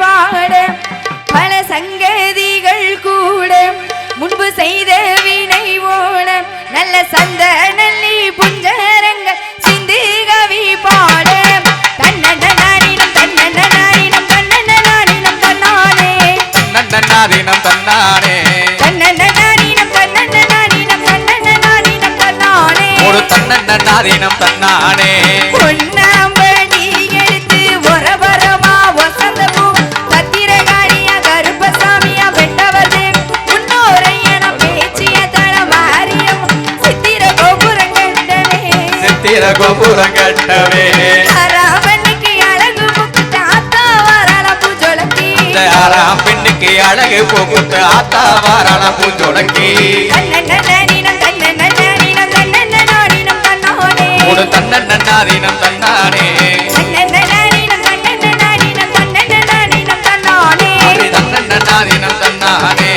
பாட. பல சங்கதிகள் கூட முன்பு செய்த வினை ஓட நல்ல சந்த நல்லி புஞ்சரங்க சிந்து கவி பாட தன்னடினம் தன்னடினம் தன்னடினம் தன்னானே தன்னடினம் தன்னானே தன்னடினம் தன்னடினம் தன்னடினம் தன்னானே ஒரு தன்னடினம் தன்னானே பொன்ன வீர கோபுரம் கட்டவே. ஆறாம் பெண்ணுக்கு அழகு போகுத்து ஆத்தா வாராள பூஞ்சோடக்கி ஒரு தன்னன். நன்னாதீனம் தன்னானே. தன்னன். நன்னாதீனம் தன்னானே.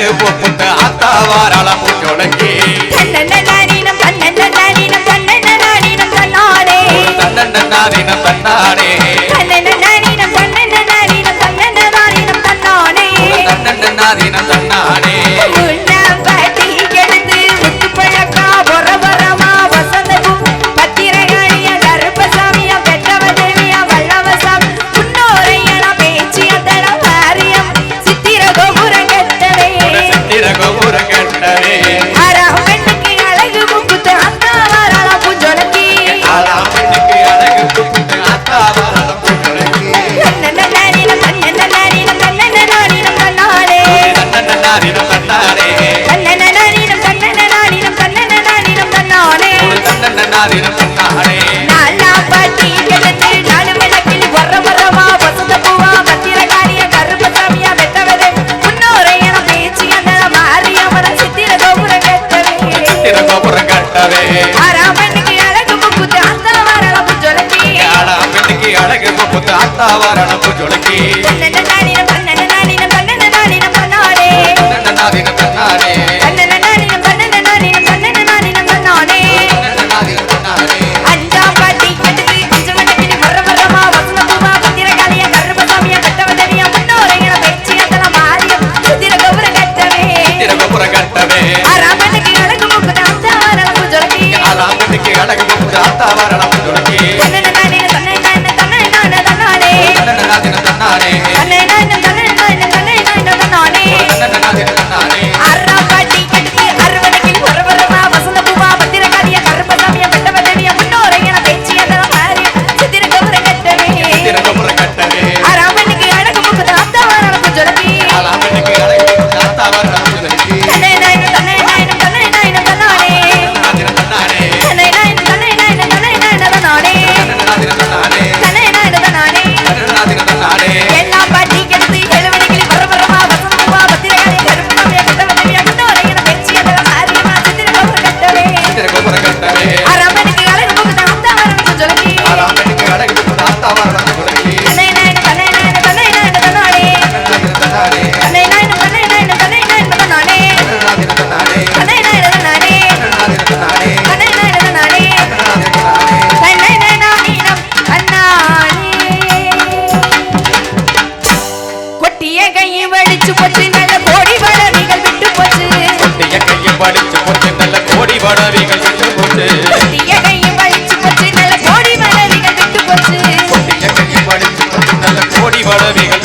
கண்ணு போட்டு அத்தா வாராள போட்டோடக்கி தன்னீனம் தன்னீனம் தன்னீனம் தன்னாரே. தன்னீனம் தன்னாரே தன்னீனம் தன்னாரே. தன்னாரே. வரண படிச்சு போச்சு நல்ல கோடி வடவிகள் விட்டு போச்சு. படிச்சு நல்ல கோடி வடவிகள் விட்டு போச்சு. படிச்சு நல்ல கோடி வடவிகள்